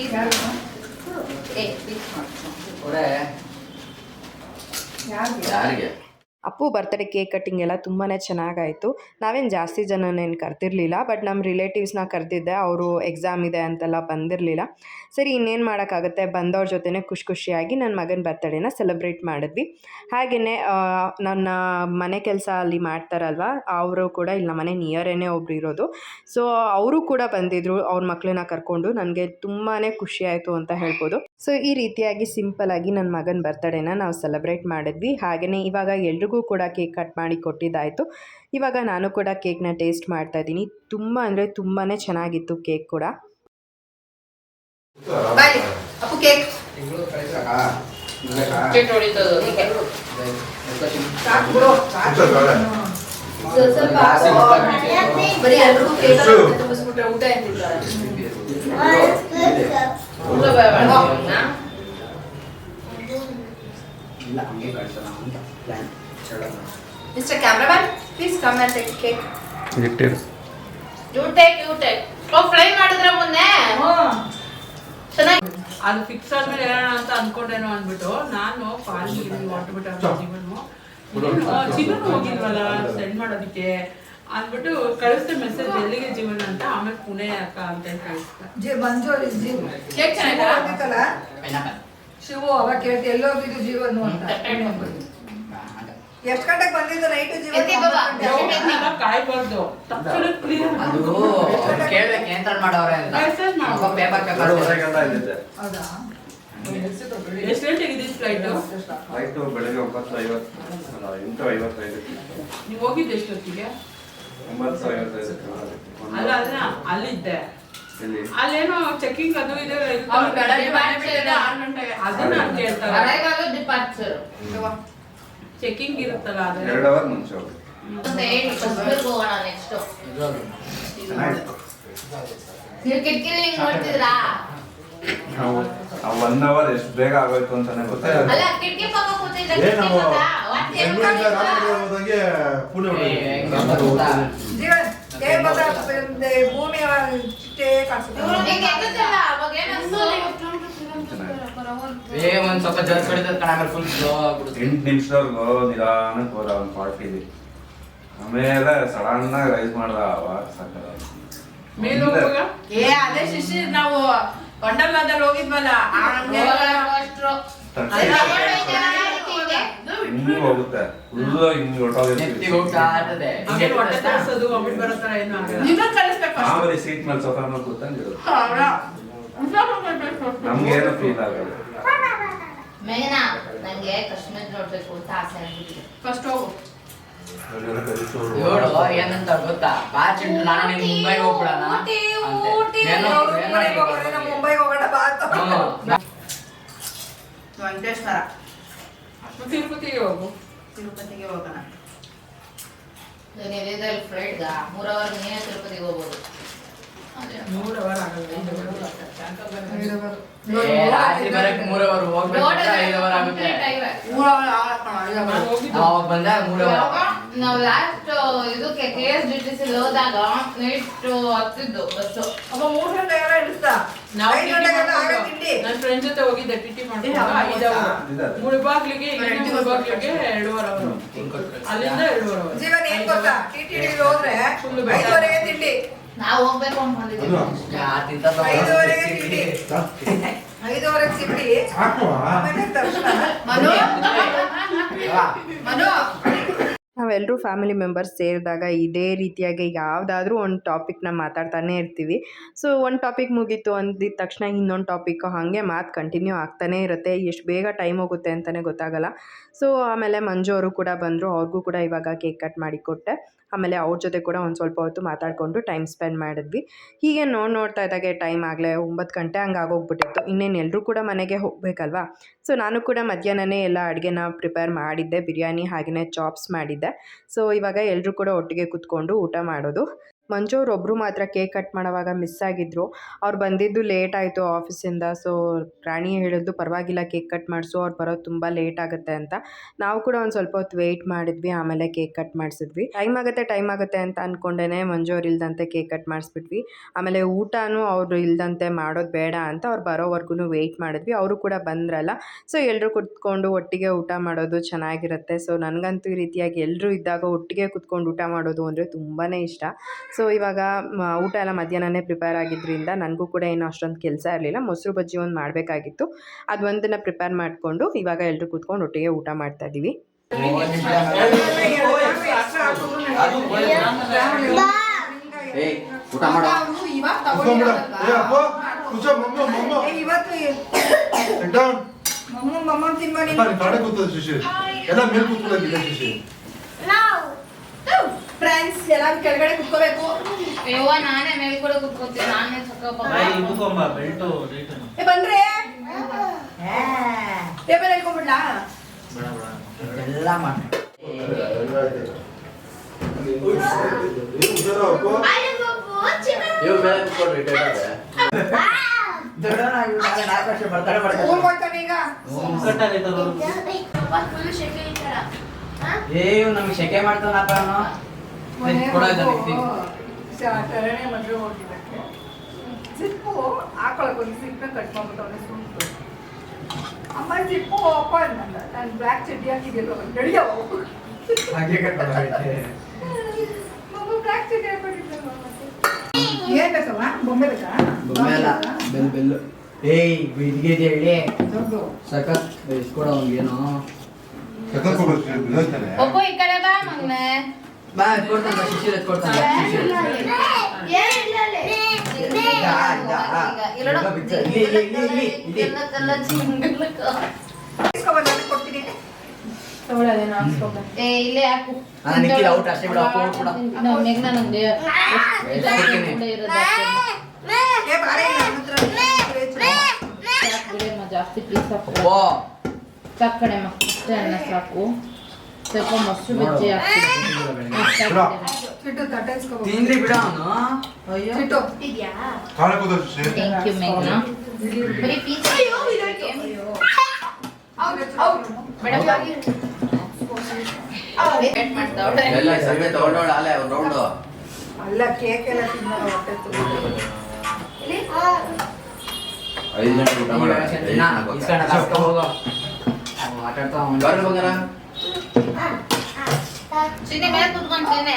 ಇದ್ದಾಗ ನಿಂಗೆ ಇಸ್ಕೊಳ್ತೀನಿ. ತಗೋ. ಅವ್ರಿಗೆ ಕೊಡು. Please. ಏ, please. ಕೊಡೆ. ಯಾರ್ಗೆ? ಅಪ್ಪು ಬರ್ತ್ಡೇ ಕೇಕ್ ಕಟ್ಟಿಂಗ್ ಎಲ್ಲ ತುಂಬಾ ಚೆನ್ನಾಗಾಯಿತು. ನಾವೇನು ಜಾಸ್ತಿ ಜನನೇನು ಕರೆದಿರಲಿಲ್ಲ, ಬಟ್ ನಮ್ಮ ರಿಲೇಟಿವ್ಸ್ನ ಕರೆದಿದ್ದೆ, ಅವರು ಎಕ್ಸಾಮ್ ಇದೆ ಅಂತೆಲ್ಲ ಬಂದಿರಲಿಲ್ಲ. ಸರಿ, ಇನ್ನೇನು ಮಾಡೋಕ್ಕಾಗುತ್ತೆ? ಬಂದವ್ರ ಜೊತೆನೇ ಖುಷಿ ಖುಷಿಯಾಗಿ ನನ್ನ ಮಗನ ಬರ್ತ್ಡೇನ ಸೆಲೆಬ್ರೇಟ್ ಮಾಡಿದ್ವಿ. ಹಾಗೆಯೇ ನನ್ನ ಮನೆ ಕೆಲಸ ಅಲ್ಲಿ ಮಾಡ್ತಾರಲ್ವ, ಅವರು ಕೂಡ ಇಲ್ಲಿ ನಮ್ಮ ಮನೆ ನಿಯರೇನೇ ಒಬ್ರು ಇರೋದು. ಸೊ ಅವರು ಕೂಡ ಬಂದಿದ್ರು, ಅವ್ರ ಮಕ್ಕಳನ್ನ ಕರ್ಕೊಂಡು. ನನಗೆ ತುಂಬಾ ಖುಷಿ ಆಯಿತು ಅಂತ ಹೇಳ್ಬೋದು. ಸೊ ಈ ರೀತಿಯಾಗಿ ಸಿಂಪಲ್ ಆಗಿ ನನ್ನ ಮಗನ ಬರ್ತಡೇನ ನಾವು ಸೆಲೆಬ್ರೇಟ್ ಮಾಡಿದ್ವಿ. ಹಾಗೆಯೇ ಇವಾಗ ಎಲ್ರಿಗೂ ಕೂಡ ಕೇಕ್ ಕಟ್ ಮಾಡಿ ಕೊಟ್ಟಿದ್ದಾಯಿತು. ಇವಾಗ ನಾನು ಕೂಡ ಕೇಕ್ನ ಟೇಸ್ಟ್ ಮಾಡ್ತಾ ಇದ್ದೀನಿ. ತುಂಬ ಅಂದರೆ ತುಂಬಾ ಚೆನ್ನಾಗಿತ್ತು ಕೇಕ್ ಕೂಡ. ಇಲ್ಲ ಹಂಗೆ ಕಳ್ಸೋಣ ಅಂತ plan Mr. Cameraman, please come and take cake. ಇಟ್ಟಿರು You take, you take. ಓ ಫ್ರೈ ಮಾಡಿದ್ರ ಮೊನ್ನೆ? ಚೆನ್ನಾಗಿ ಅದು ಫಿಕ್ಸ್ ಆದ್ಮೇಲೆ ಹೇಳೋಣ ಅಂತ ಅನ್ಕೊಂಡೇನೋ ಅಂದ್ಬಿಟ್ಟು ನಾನು ಕಾಲ್ ಹೊರಟ್ಬಿಟ್ಟು ಜೀವನು ಜೀವನ್ ಹೋಗಿಲ್ವಲ್ಲ ಸೆಂಡ್ ಮಾಡೋದಕ್ಕೆ. ಅಂದ್ಬಿಟ್ಟು ಕಳಿಸ್ದೆ ಮೆಸೇಜ್ ಎಲ್ಲಿಗೆ ಜೀವನ ಅಂತ ಆಮೇಲೆ ಪುಣೆ ಅಕ್ಕ ಅಂತ ಹೇಳಿ ಕಳಿಸ್ದೆ. ಜಿ ಮಂಜು ಅವ್ರ ಜಿ ಕೇಕ್ ಚೆನ್ನಾಗಿತ್ತಾ? ಹೋಗಿತ್ತಲ್ಲ ಪೈನಾಪಲ್ ಶಿವು ಅವಾಗ ಕೇಳ್ತಿ ಎಲ್ಲೋಗಿದ್ದು ಜೀವನು ಅಂತ. ಎಷ್ಟ್ ಗಂಟೆಗೆ ಬಂದಿದ್ದು ನೈಟ್ ಕಾಯ್ಬಾರ್ದು. ತಕ್ಷಣ ಕ್ಲಿಯರ್ ಕೇಳ್ಬೇಕು ತರ ಮಾಡವ್ರೆ. ಪೇಪರ್ ಪೇಪರ್ ಹೌದಾ? ಎಷ್ಟು ಗಂಟೆಗೆ ಇದ್ದಿದ್ದು ಫ್ಲೈಟು ಆಯ್ತು. ಬೆಳಗ್ಗೆ ಒಂಬತ್ತು ಐವತ್ತು ಅಲ್ಲ ಎಂಟು ಐವತ್ತೈದಕ್ಕೆ ನೀವು ಹೋಗಿದ್ದು ಎಷ್ಟೊತ್ತಿಗೆ ಒಂಬತ್ತು ಐವತ್ತೈದಕ್ಕೆ ಅಲ್ಲ ಅಲ್ಲ ಅಲ್ಲಿದ್ದೆ. ಅಲ್ಲೇನೋ ಚೆಕಿಂಗ್ ಅದು ಇದೆ. ಅದನ್ನ ನಾನು ಕೇಳ್ತಾರೆ. ಚೆಕಿಂಗ್ ಇರುತ್ತಲ್ಲ ಆದ್ರೆ ಎರಡು ಅವರ್ ಮುಂಚೆ ಹೋಗಿ ಮತ್ತೆ ಹೇಳಿ ಕಶ್ಮೀರ್ಗೆ ಹೋಗೋಣ ನೆಕ್ಸ್ಟ್ ನೀವು ಕಿಟಕಿಲಿ ಹಿಂಗ್ ನೋಡ್ತಿದ್ರಾ? ನಾವು ಆ ಒನ್ ಅವರ್ ಎಷ್ಟು ಬೇಗ ಆಗೋಯ್ತು ಅಂತಾನೆ ಗೊತ್ತಾಗಲ್ಲ ಅಲ್ಲ ಕಿಟಕಿ ಪಕ್ಕ ಕೂತಿದ್ರೆ ಏ ಕಿಟಕಿ ನಾವು ಗೊತ್ತಾ? ವಾಂತಿ ಬೆಂಗಳೂರಿಂದ ಮಾಡ್ಕೊಂಡ್ರಾ? ರಾಮನಗರ ಹೋದಂಗೆ ಪುಣೆ ಹೋಗಿದ್ವಿ. ಜೀವನ್ ಏ ಭೂಮಿ ಚಿಟ್ಟೆ ಕಾಣಿಸುತ್ತೆ ನಿಂಗೆ ಎದ್ದಿದ್ದಲ್ಲ, ಅವಾಗ ಏನ್ ಅನ್ಸ್ತು? ಏ ಒಂದ್ ಸ್ವಲ್ಪ ಕಣ ಆಮೇಲೆ ಫುಲ್ ಸ್ಲೋ ಆಗ್ಬಿಡುತ್ತೆ. ಎಂಟು ನಿಮಿಷದವರೆಗೂ ನಿಧಾನಕ್ಕೆ ಹೋದ ಒಂದು ಆಮೇಲೆ ಸಡನ್ ಆಗಿ ರೈಸ್ ಮಾಡ್ದ ಅವಾಗ. ಮೇಲೆ ಹೋಗುವಾಗ ಏ ಅದೇ ಶಿಶಿ ನಾವು ವಂಡರ್ಲಾದಲ್ಲಿ ಹೋಗಿದ್ವಲ್ಲ ಆ ನಮ್ಗೆ ಹೀಗೆ. ಹೋಗುತ್ತೆ. ಫುಲ್ ಹಿಂಗ್ ನೆತ್ತಿಗೆ ಹೊಟ್ಟೋಗಿರ್ತೀವಿ ಹೋಗ್ತಾ ಇರ್ತದೆ. ಆಮೇಲೆ ಹೊಟ್ಟೆ ತರಿಸೋದು ವಾಮಿಟ್ ಬರೋ ಥರ ಏನೂ ಆಗಲ್ಲ. ಇದನ್ನ ಕಳಿಸ್ಬೇಕು ಅಷ್ಟೇ. ಆಮೇಲೆ ಸೀಟ್ ಮೇಲೆ ಸೋಫಾ ಮೇಲೆ ಕೂತ್ಕೊಂಡಿರೋದು ಅವ್ರ ಹುಷಾರ್ ಮಾಡ್ಬೇಕು ಅಷ್ಟೇ. ನಮ್ಗೇನು ಫೀಲ್ ಆಗಲ್ಲ. ಮೇಘನಾ ನಂಗೆ ನೋಡ್ಬೇಕು ಅಂತ ಆಸೆ ಆಗ್ಬಿಟ್ಟಿದೆ. ಫಸ್ಟ್ ಹೋಗು. ಏನಂತ ಗೊತ್ತಾ? ಬಾ ಚಿಂಟು ನಾನು ನೀನ್ ಮುಂಬೈಗೆ ಹೋಗ್ಬಿಡೋಣ? ಮುಂಬೈಗೆ ಹೋಗೋಣ. ವೆಂಕಟೇಶ್ವರ. ತಿರುಪತಿಗೆ ಹೋಗು. ತಿರುಪತಿಗೆ ಹೋಗೋಣ. ನೀನು ಎಲ್ಲಿದ್ದಲ್ಲಿ ಫ್ಲೈಟ್ಗ ಮೂರ್ ಅವರ್ ನೀನೇ ತಿರುಪತಿಗೆ ಹೋಗ್ಬೋದು. ರಾತ್ರಿ ಹೋಗ್ಬೇಕು ಆಗುತ್ತೆ ಸಿ ನೈಟ್ ಅಪ್ಪ ತಿಂಡಿ. ನನ್ನ ಫ್ರೆಂಡ್ ಜೊತೆ ಹೋಗಿದ್ದೆ ಟಿಟಿ ಮಾಡ್ಕೊಂಡು ಐದು ಅವರು. ಮುಳುಬಾಗ್ಲಿಗೆ ಮುಳುಬಾಗ್ಲಿಗೆ ಎರಡೂವರೆ ಅವರು ಅಲ್ಲಿಂದ ಎರಡೂವರೆ ಜೀವನ ಏನ್ ಗೊತ್ತಾ ಹೋದ್ರೆ ಐದುವರೆಗೆ ತಿಂಡಿ ನಾವು ಹೋಗ್ಬೇಕು ಅನ್ಕೊಂಡಿದ್ದೀವಿ ಐದುವರೆಗೆ ಮನು? ಮನು? ನಾವೆಲ್ಲರೂ ಫ್ಯಾಮಿಲಿ ಮೆಂಬರ್ಸ್ ಸೇರಿದಾಗ ಇದೇ ರೀತಿಯಾಗಿ ಯಾವುದಾದ್ರೂ ಒಂದು ಟಾಪಿಕ್ನ ಮಾತಾಡ್ತಾನೆ ಇರ್ತೀವಿ. ಸೊ ಒಂದು ಟಾಪಿಕ್ ಮುಗೀತು ಅಂದಿದ ತಕ್ಷಣ ಇನ್ನೊಂದು ಟಾಪಿಕ್ ಹಾಗೆ ಮಾತು ಕಂಟಿನ್ಯೂ ಆಗ್ತಾನೇ ಇರುತ್ತೆ. ಎಷ್ಟು ಬೇಗ ಟೈಮ್ ಹೋಗುತ್ತೆ ಅಂತಲೇ ಗೊತ್ತಾಗಲ್ಲ. ಸೊ ಆಮೇಲೆ ಮಂಜು ಅವರು ಕೂಡ ಬಂದರು. ಅವ್ರಿಗೂ ಕೂಡ ಇವಾಗ ಕೇಕ್ ಕಟ್ ಮಾಡಿ ಕೊಟ್ಟೆ ಆಮೇಲೆ ಅವ್ರ ಜೊತೆ ಕೂಡ ಒಂದು ಸ್ವಲ್ಪ ಹೊತ್ತು ಮಾತಾಡಿಕೊಂಡು ಟೈಮ್ ಸ್ಪೆಂಡ್ ಮಾಡಿದ್ವಿ. ಹೀಗೆ ನೋಡಿ ನೋಡ್ತಾ ಇದ್ದಾಗೆ ಟೈಮ್ ಆಗಲೇ ಒಂಬತ್ತು ಗಂಟೆ ಹಂಗೆ ಆಗೋಗ್ಬಿಟ್ಟಿತ್ತು. ಇನ್ನೇನು ಎಲ್ಲರೂ ಕೂಡ ಮನೆಗೆ ಹೋಗಬೇಕಲ್ವಾ? ಸೊ ನಾನು ಕೂಡ ಮಧ್ಯಾಹ್ನನೇ ಎಲ್ಲ ಅಡುಗೆನ ಪ್ರಿಪೇರ್ ಮಾಡಿದ್ದೆ. ಬಿರಿಯಾನಿ ಹಾಗೆಯೇ ಚಾಪ್ಸ್ ಮಾಡಿದ್ದೆ. ಸೊ ಇವಾಗ ಎಲ್ಲರೂ ಕೂಡ ಒಟ್ಟಿಗೆ ಕೂತ್ಕೊಂಡು ಊಟ ಮಾಡೋದು. ಮಂಜು ಮಾತ್ರ ಕೇಕ್ ಕಟ್ ಮಾಡೋವಾಗ ಮಿಸ್ ಆಗಿದ್ರು. ಅವ್ರು ಬಂದಿದ್ದು ಲೇಟ್ ಆಯಿತು ಆಫೀಸಿಂದ ಸೊ ರಾಣಿ ಹೇಳಿದ್ದು ಪರವಾಗಿಲ್ಲ ಕೇಕ್ ಕಟ್ ಮಾಡಿಸು, ಅವ್ರು ಬರೋದು ತುಂಬ ಲೇಟ್ ಆಗುತ್ತೆ ಅಂತ. ನಾವು ಕೂಡ ಒಂದು ಸ್ವಲ್ಪ ಹೊತ್ತು ವೆಯ್ಟ್ ಮಾಡಿದ್ವಿ, ಆಮೇಲೆ ಕೇಕ್ ಕಟ್ ಮಾಡಿಸಿದ್ವಿ. ಟೈಮ್ ಆಗುತ್ತೆ ಟೈಮ್ ಆಗುತ್ತೆ ಅಂತ ಅಂದ್ಕೊಂಡೇ ಮಂಜು ಅವ್ರು ಇಲ್ದಂತೆ ಕೇಕ್ ಕಟ್ ಮಾಡಿಸ್ಬಿಟ್ವಿ. ಆಮೇಲೆ ಊಟನೂ ಅವರು ಇಲ್ದಂತೆ ಮಾಡೋದು ಬೇಡ ಅಂತ ಅವ್ರು ಬರೋವರೆಗೂ ವೆಯ್ಟ್ ಮಾಡಿದ್ವಿ. ಅವರು ಕೂಡ ಬಂದ್ರಲ್ಲ ಸೊ ಎಲ್ಲರೂ ಕುತ್ಕೊಂಡು ಒಟ್ಟಿಗೆ ಊಟ ಮಾಡೋದು ಚೆನ್ನಾಗಿರುತ್ತೆ. ಸೊ ನನಗಂತೂ ಈ ರೀತಿಯಾಗಿ ಎಲ್ಲರೂ ಇದ್ದಾಗ ಒಟ್ಟಿಗೆ ಕುತ್ಕೊಂಡು ಊಟ ಮಾಡೋದು ಅಂದರೆ ತುಂಬಾ ಇಷ್ಟ. ಸೊ ಇವಾಗ ಊಟ ಎಲ್ಲ ಮಧ್ಯಾಹ್ನನೇ ಪ್ರಿಪೇರ್ ಆಗಿದ್ದರಿಂದ ನನಗೂ ಕೂಡ ಏನು ಅಷ್ಟೊಂದು ಕೆಲಸ ಇರಲಿಲ್ಲ ಮೊಸರು ಬಜ್ಜಿ ಒಂದು ಮಾಡಬೇಕಾಗಿತ್ತು ಅದು ಒಂದನ್ನು ಪ್ರಿಪೇರ್ ಮಾಡಿಕೊಂಡು ಇವಾಗ ಎಲ್ಲರೂ ಕೂತ್ಕೊಂಡು ಒಟ್ಟಿಗೆ ಊಟ ಮಾಡ್ತಾ ಇದ್ದೀವಿ ಎಲ್ಲ ಮೇಲ್ ಕೂತ್ಕೊಳ್ಳೋದಿಲ್ಲ ಶಿಶಿ ಫ್ರೆಂಡ್ಸ್ ಎಲ್ಲ ಕೆಳಗಡೆ ಕುತ್ಕೋಬೇಕು. ಯವ್ವ ನಾನೇ ಮೇಲೆ ಕೂಡ ಕುತ್ಕೋತೀನಿ. ನಾನೇ ಏ ಎಲ್ಲ ಮಾಡಿ ದೊಡ್ಡವನಾಗಿ ನಾಲ್ಕು ವರ್ಷ ಬರ್ತಾರೆ ಊರ್ಗ್ ಹೋಗ್ತಾನೆ ಈಗ. ಫುಲ್ ಶೆಕೆ ಈ ತರ ಏ ನಮ್ಗೆ ಶೆಕೆ ಮಾಡ್ತಾನಪ್ಪ ಅವನು. ಶರಣೆ ಮದುವೆ ಹೋಗಿದ್ದಕ್ಕೆ ಜಿಪ್ಪು ಹಾಕೊಳಕ್ ಒಂದು ಸಿಪ್ಪೆ ಕಟ್ ಮಾಡ್ಬಿಟ್ಟವನೆ ಸುಂಟು ಅಮ್ಮ ಜಿಪ್ಪು ಅಪ್ಪ ಅಂದ. ನಾನು ಬ್ಲ್ಯಾಕ್ ಚಡ್ಡಿ ಹಾಕಿದ್ದಿಲ್ಲ ನಡಿಯೋ ಮಮ್ಮ ಬ್ಲ್ಯಾಕ್ ಚಡ್ಡಿ ಹಾಕೊಂಡಿದ್ದೆ ಏನ್ ಬೊಂಬೆ ಬೇಕಾ? ಬೊಂಬೆ ಅಲ್ಲ ಬೆಲ್ ಬೆಲ್ಲು. ಏಯ್ ಬಿದ್ದಿಗೆ ಹೇಳಿ? ದೊಡ್ಡದು ಸಖತ್ ಇಸ್ಕೊಡ ಅವ್ನಿಗೇನು ಒಬ್ಬ ಈ ಕಡೆ ಬಾ ಮಗ್ನೆ. ಬಾ ಎತ್ಕೊಡ್ತಾನೆ ಶಿಶಿರ್ ಕೊಡ್ತೀನಿ ಕೊಡ್ತೀನಿ? ಜಾಸ್ತಿ ಪೀಸ್ ಹಾಕು ಓ ಸಾಕು ಕಣೆಮ್ಮ ಅನ್ನ ಸಾಕು ಸ್ವಲ್ಪ ಮೊಸರು ಬಜ್ಜಿ ತಿನ್ಲಿ ಬಿಡ. ಅವನು. ಕಾಲ ಥ್ಯಾಂಕ್ ಯು ಮೇಘ್ನ ಬರೀ ಪೀಸ್ ಎಲ್ಲ ತಗೊಂಡೋಳ ಅಲ್ಲೇ ರೌಂಡು ಅಲ್ಲ ಕೇಕ್ ಎಲ್ಲ ಹೊಟ್ಟೆ ಐದು ಗಂಟೆ ಊಟ ಮಾಡೋ ಇಸ್ಕೊಂಡ ಹೋಗೋ ಹೋಗು. ಅವ್ನು ಆಟ ಆಡ್ತಾ ಅವ್ನು ಬರ್ರಿ ಬಂಗಾರ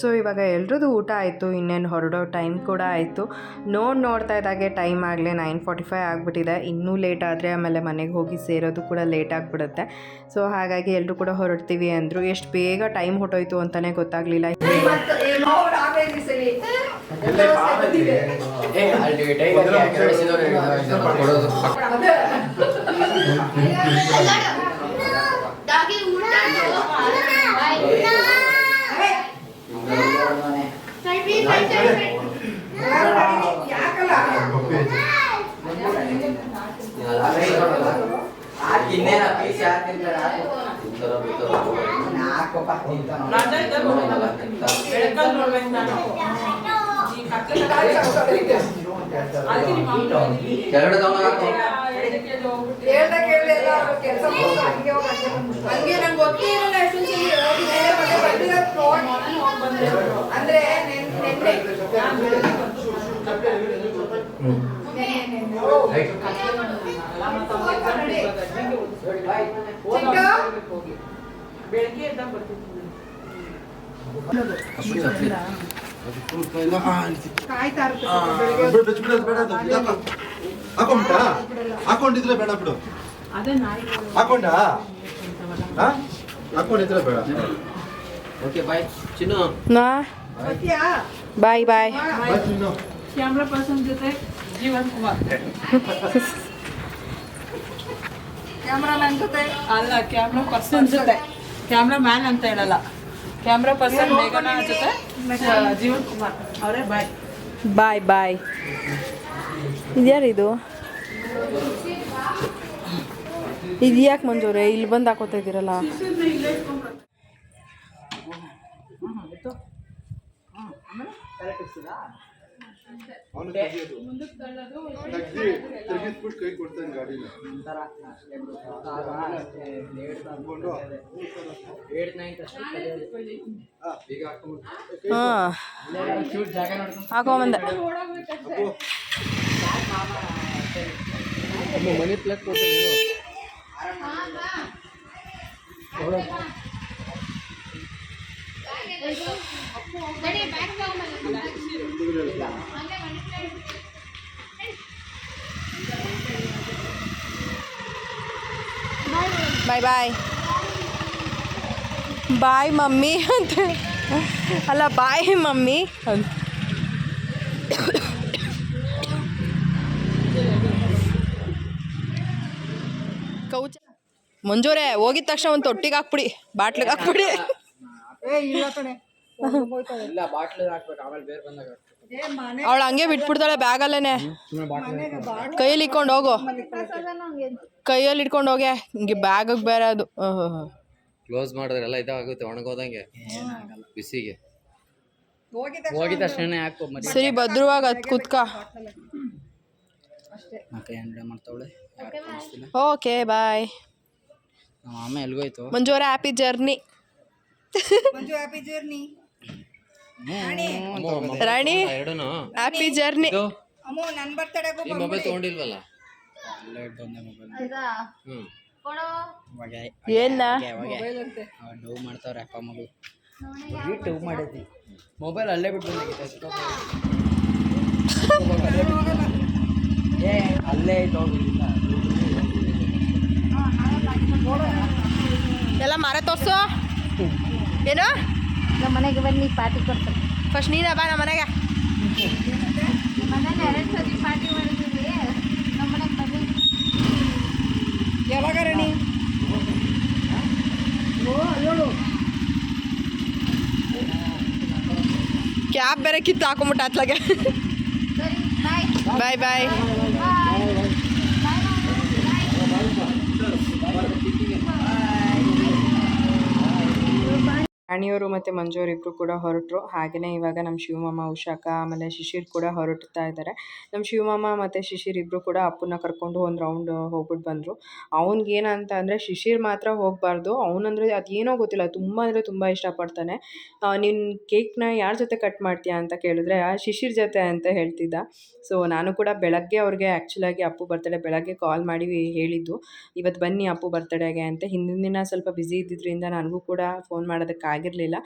ಸೊ ಇವಾಗ ಎಲ್ರದ್ದು ಊಟ ಆಯಿತು ಇನ್ನೇನು ಹೊರಡೋ ಟೈಮ್ ಕೂಡ ಆಯಿತು. ನೋಡಿ ನೋಡ್ತಾ ಇದ್ದಾಗೆ ಟೈಮ್ ಆಗಲೇ ನೈನ್ ಫಾರ್ಟಿ ಫೈವ್ ಆಗಿಬಿಟ್ಟಿದೆ. ಇನ್ನೂ ಲೇಟ್ ಆದರೆ ಆಮೇಲೆ ಮನೆಗೆ ಹೋಗಿ ಸೇರೋದು ಕೂಡ ಲೇಟ್ ಆಗಿಬಿಡುತ್ತೆ. ಸೊ ಹಾಗಾಗಿ ಎಲ್ಲರೂ ಕೂಡ ಹೊರಡ್ತೀವಿ ಅಂದರು. ಎಷ್ಟು ಬೇಗ ಟೈಮ್ ಹೊಟ್ಟೋಯ್ತು ಅಂತಲೇ ಗೊತ್ತಾಗಲಿಲ್ಲ. ಹಾಕ್ಕೊಳ್ಳೋದಿಕ್ಕೆ. ಅದಕ್ಕೆ ನಿಮ್ಮ ಅಮ್ಮ ಬಂದಿಲ್ಲಿ. ಕೆಳಗಡೆ ತಗೊಂಡೋಗು. ಎಡಕ್ಕೆ ಎಲ್ಲ ಹೋಗ್ಬಿಟ್ಟು ಹೇಳ್ದೆ ಕೇಳ್ದೆ ಎಲ್ಲ ಕೆಲಸ ಹಂಗೆ ಹೋಗಿ ಹಂಗೆ ಅದು, ಬಿಡಪ್ಪ. ಹಾಕೊಂಬಿಟ್ಟಾ ಹಾಕೊಂಡಿದ್ರೆ ಬೇಡ ಬಿಡು ಅದೇ ನಾಯಿ ಹಾಕೊಂಡಾ ಹಾ? ಹಾಕೊಂಡಿದ್ರೆ ಬೇಡ ಓಕೆ ಬಾಯ್ ಚಿನ್ನು? Bye bye. ಕ್ಯಾಮ್ರಾ ಪರ್ಸನ್ ಜೊತೆ? ಜೀವನ್ ಕುಮಾರ್ ಕ್ಯಾಮ್ರಾಮನ್ ಜೊತೆ ಅಲ್ಲ ಕ್ಯಾಮ್ರಾ ಪರ್ಸನ್ ಜೊತೆ. ಕ್ಯಾಮ್ರಾ ಮ್ಯಾನ್ ಅಂತ ಹೇಳಲ್ಲ. ಕ್ಯಾಮ್ರಾ ಪರ್ಸನ್ ಮೇಘನಾ ಜೊತೆ ಜೀವನ್ ಕುಮಾರ್. ಅವರೇ ಬಾಯ್ ಬಾಯ್ ಬಾಯ್ ಇದ್ಯಾರಿದು? ಇದು ಯಾಕೆ ಮಂಜೂರೆ ಇಲ್ಲಿ ಬಂದು ಹಾಕೋತಾ ಇದ್ದೀರಲ್ಲ? ತೆಗಿದ್ಬಿಟ್ಟು ಕೈ ಕೊಡ್ತಾನೆ ಗಾಡಿನ. ಹಾಕೊಂಡು, ಹಾ, ಈಗ ಹಾಕೊಂಬಿಟ್ಟು. ಹಾಂ. ಹಾಕೊಂಬಂದೆ ನಡಿ ಬಾಯ್ ಬಾಯ್ ಬಾಯ್ ಮಮ್ಮಿ ಅಂತ ಅಲ್ಲ ಬಾಯ್ ಮಮ್ಮಿ ಅಂತ ಕೌಚ ಮಂಜೂರೆ ಹೋಗಿದ ತಕ್ಷಣ ಒಂದು ತೊಟ್ಟಿಗೆ ಹಾಕ್ಬಿಡಿ ಬಾಟ್ಲಿಗೆ ಹಾಕ್ಬಿಡಿ. ಏ ಇಲ್ಲ ಕಣೆ ಇಲ್ಲ ಬಾಟ್ಲ್ ಹಾಕ್ಬೇಕು ಆಮೇಲೆ ಬೇರೆ ಬಂದಾಗ ಏ ಮನೆ ಅವಳು ಹಂಗೆ ಬಿಟ್ಬಿಡ್ತಾಳೆ ಬ್ಯಾಗಲ್ಲೇನೆ. ಕೈಯಲ್ಲಿ ಇಟ್ಕೊಂಡು ಹೋಗು. ಕೈಯಲ್ಲಿ ಇಟ್ಕೊಂಡು ಹೋಗೆ. ಹಿಂಗೆ ಬ್ಯಾಗಕ್ಕೆ ಬೇರೆ ಅದು. ಕ್ಲೋಸ್ ಮಾಡಿದ್ರೆ ಎಲ್ಲ ಇದಾಗುತ್ತೆ ಒಣಗೋದಂಗೆ. ಬಿಸಿಗೆ. ಹೋಗಿದ ತಕ್ಷಣ ಹಾಕು ಸರಿ ಭದ್ರವಾಗಿ ಅದು ಕುತ್ಕ. ಕೈ ಹ್ಯಾಂಡ್ ಮಾಡ್ತಾವಳೆ? ಓಕೆ ಬಾಯ್ ನಮ್ಮ ಅಮ್ಮ ಎಲ್ಗೋಯ್ತು? ಮಂಜೂರೆ happy journey Manju happy journey ರಾಣಿ. ಎರಡೂನು ಹ್ಯಾಪಿ ಜರ್ನಿ ಅಮ್ಮ ನನ್ನ ಬರ್ತಡೆಗೂ ಈ ಮೊಬೈಲ್ ತಗೊಂಡಿಲ್ವಲ್ಲ? ಮೊಬೈಲ್ ಏನ? ಮಾಡ್ತಾವ್ರೆ ಅಪ್ಪ ಮಾಡೈತಿ ಅಲ್ಲೇ ಬಿಟ್ಟು ಏ ಅಲ್ಲೇ ಎಲ್ಲ ಮರ ತೋರ್ಸು ಏನು? ನಮ್ಮ ಮನೆಗೆ ಬನ್ನಿ ಪಾರ್ಟಿ ಕೊಡ್ತಾರೆ ಫಸ್ಟ್ ನೀನ ಬಾ ನಮ್ಮ ಮನೆಗೆ. ಮನೇಲಿ ಎರಡು ಸತಿ ಪಾರ್ಟಿ ಮಾಡಿದ್ವಿ. ನಮ್ಮ ಮನೆಗೆ ಬನ್ನಿ. ಯಾವಾಗ ರಾಣಿ ಕ್ಯಾಬ್ ಬೇರೆ ಕಿತ್ತು ಹಾಕೊಂಬಿಟ್ಟು ಅತ್ಲಾಗೆ. ಬಾಯ್ ಬಾಯ್ ರಾಣಿಯವರು ಮತ್ತು ಮಂಜುವರು ಇಬ್ಬರು ಕೂಡ ಹೊರಟರು. ಹಾಗೆಯೇ ಇವಾಗ ನಮ್ಮ ಶಿವಮಾಮ, ಉಷಾಕ, ಆಮೇಲೆ ಶಿಶಿರ್ ಕೂಡ ಹೊರಡ್ತಾ ಇದ್ದಾರೆ ನಮ್ಮ ಶಿವಮಾಮ ಮತ್ತು ಶಿಶಿರ್ ಇಬ್ಬರು ಕೂಡ ಅಪ್ಪನ್ನ ಕರ್ಕೊಂಡು ಒಂದು ರೌಂಡ್ ಹೋಗ್ಬಿಟ್ಟು ಬಂದರು. ಅವ್ನಿಗೆ ಏನಂತ ಅಂದರೆ ಶಿಶಿರ್ ಮಾತ್ರ ಹೋಗಬಾರ್ದು. ಅವನಂದ್ರೆ ಅದೇನೋ ಗೊತ್ತಿಲ್ಲ. ತುಂಬ ಅಂದರೆ ತುಂಬ ಇಷ್ಟಪಡ್ತಾನೆ. ನಿನ್ನ ಕೇಕ್ನ ಯಾರ ಜೊತೆ ಕಟ್ ಮಾಡ್ತೀಯಾ? ಅಂತ ಕೇಳಿದ್ರೆ, ಆ, ಶಿಶಿರ್ ಜೊತೆ ಅಂತ ಹೇಳ್ತಿದ್ದ. ಸೊ ನಾನು ಕೂಡ ಬೆಳಗ್ಗೆ ಅವ್ರಿಗೆ ಆ್ಯಕ್ಚುಲಾಗಿ ಅಪ್ಪು ಬರ್ತಡೇ ಬೆಳಗ್ಗೆ ಕಾಲ್ ಮಾಡಿ ಹೇಳಿದ್ದು ಇವತ್ತು ಬನ್ನಿ ಅಪ್ಪು ಬರ್ತಡೇಗೆ ಅಂತ. ಹಿಂದಿನ ದಿನ ಸ್ವಲ್ಪ ಬ್ಯುಸಿ ಇದ್ದಿದ್ದರಿಂದ ನನಗೂ ಕೂಡ ಫೋನ್ ಮಾಡೋದಕ್ಕಾಗಿ ಆಗಿರಲಿಲ್ಲ.